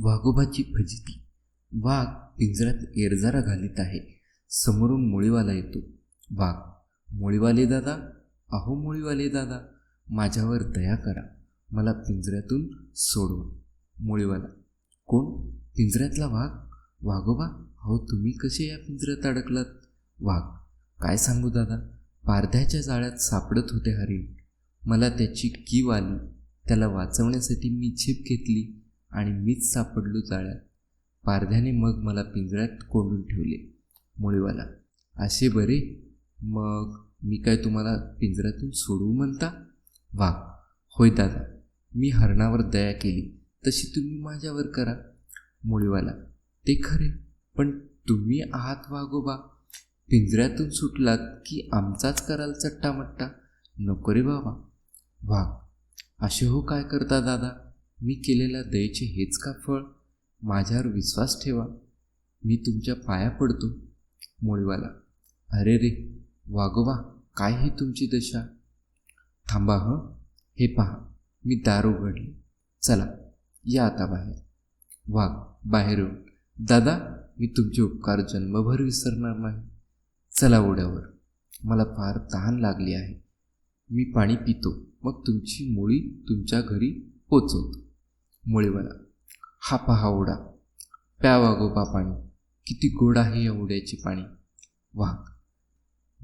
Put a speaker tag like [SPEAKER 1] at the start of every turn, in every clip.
[SPEAKER 1] वाघोबाची फजिती. वाघ पिंजऱ्यात एरजारा घालीत आहे. समोरून मुळीवाला येतो. वाघ मुळीवाले दादा? अहो मुळीवाले दादा माझ्यावर दया करा. मला पिंजऱ्यातून सोडवा. मुळीवाला कोण? पिंजऱ्यातला वाघ? वाघोबा अहो तुम्ही कसे या पिंजऱ्यात अडकलात? वाघ काय सांगू दादा? पारध्याच्या जाळ्यात सापडत होते हरिण. मला त्याची कीव आली. त्याला वाचवण्यासाठी मी झेप घेतली. आणि मीच सापडलो जाळ्यात. पारध्याने मग मला पिंजऱ्यात कोंडून ठेवले. मुळीवाला असे बरे? मग मी काय तुम्हाला पिंजऱ्यातून सोडवू म्हणता? वा होय दादा मी हरणावर दया केली. तशी तुम्ही माझ्यावर करा. मुळीवाला ते खरे पण तुम्ही आहात वाघोबा पिंजऱ्यातून सुटलात की आमचाच कराल चट्टामट्टा? नको रे बाबा. वाघ असे हो काय करता दादा? मी केलेल्या दयेचे हेच का फळ? माझ्यावर विश्वास ठेवा. मी तुमच्या पाया पडतो मुळीवाला. अरे रे वागोबा काय ही तुमची दशा? थांबा हं. हे पहा मी दार उघडले. चला या आता बाहेर. वाघ बाहेर येऊन दादा मी तुमचे उपकार जन्मभर विसरणार नाही. चला ओढ्यावर. मला फार तहान लागली आहे. मी पाणी पितो. मग तुमची मुळी तुमच्या घरी पोचवतो. मुळीवाला. हा पहा ओढा. प्यावा वागोबा पाणी किती गोड आहे या ओढ्याचे पाणी. वा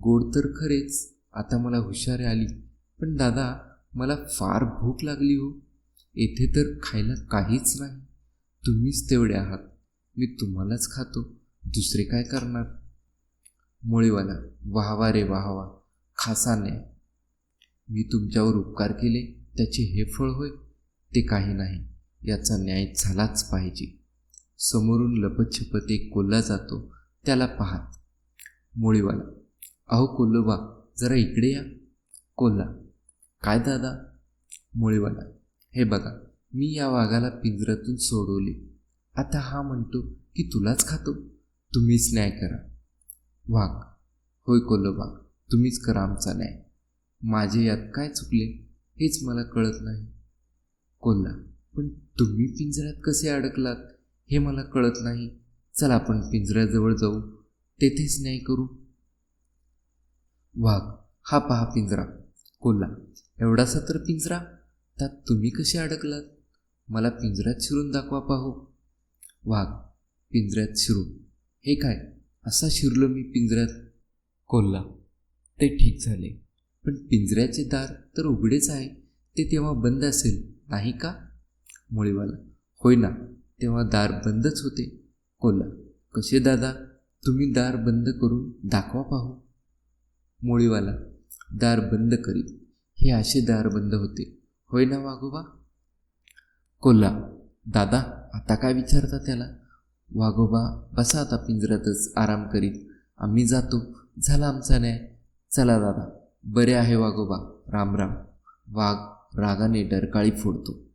[SPEAKER 1] गोड तर खरेच. आता मला हुशारी आली. पण दादा मला फार भूक लागली हो. येथे तर खायला काहीच नाही. तुम्हीच तेवढे आहात. मी तुम्हालाच खातो. दुसरे काय करणार? मुळीवाला. वाहवा रे वाहवा. खासा मी तुमच्यावर उपकार केले. त्याचे हे फळ होय? ते काही नाही. याचा न्याय झालाच पाहिजे. समोरून लपतछपत एक कोल्हा जातो त्याला पाहात. मुळीवाला अहो कोल्होबा जरा इकडे या. कोल्हा काय दादा? मुळीवाला हे बघा मी या वाघाला पिंजऱ्यातून सोडवले. आता हा म्हणतो की तुलाच खातो. तुम्हीच न्याय करा. वाघ होय कोल्होबा तुम्हीच करा आमचा न्याय. माझे यात काय चुकले हेच मला कळत नाही. कोल्हा पण तुम्ही पिंजऱ्यात कसे अडकलात हे मला कळत नाही. चला आपण पिंजऱ्याजवळ जाऊ. तेथेच न्याय करू. वाघ हा पहा पिंजरा. कोल्हा एवढासा तर पिंजरा? त्यात तुम्ही कसे अडकलात? मला पिंजऱ्यात शिरून दाखवा पाहू. वाघ पिंजऱ्यात शिरू. हे काय? असा शिरलो मी पिंजऱ्यात. कोल्हा ते ठीक झाले. पण पिंजऱ्याचे दार तर उघडेच आहे. ते तेव्हा बंद असेल नाही का? मुळीवाला. होय ना तेव्हा दार बंदच होते. कोल्हा कसे दादा? तुम्ही दार बंद करून दाखवा पाहू. मुळीवाला दार बंद करीत हे असे दार बंद होते. होय ना वाघोबा? कोल्हा दादा आता काय विचारता त्याला? वाघोबा बसा आता पिंजऱ्यातच आराम करीत. आम्ही जातो. झाला आमचा न्याय. चला दादा. बरे आहे वाघोबा. राम राम. वाघ रागाने डरकाळी फोडतो.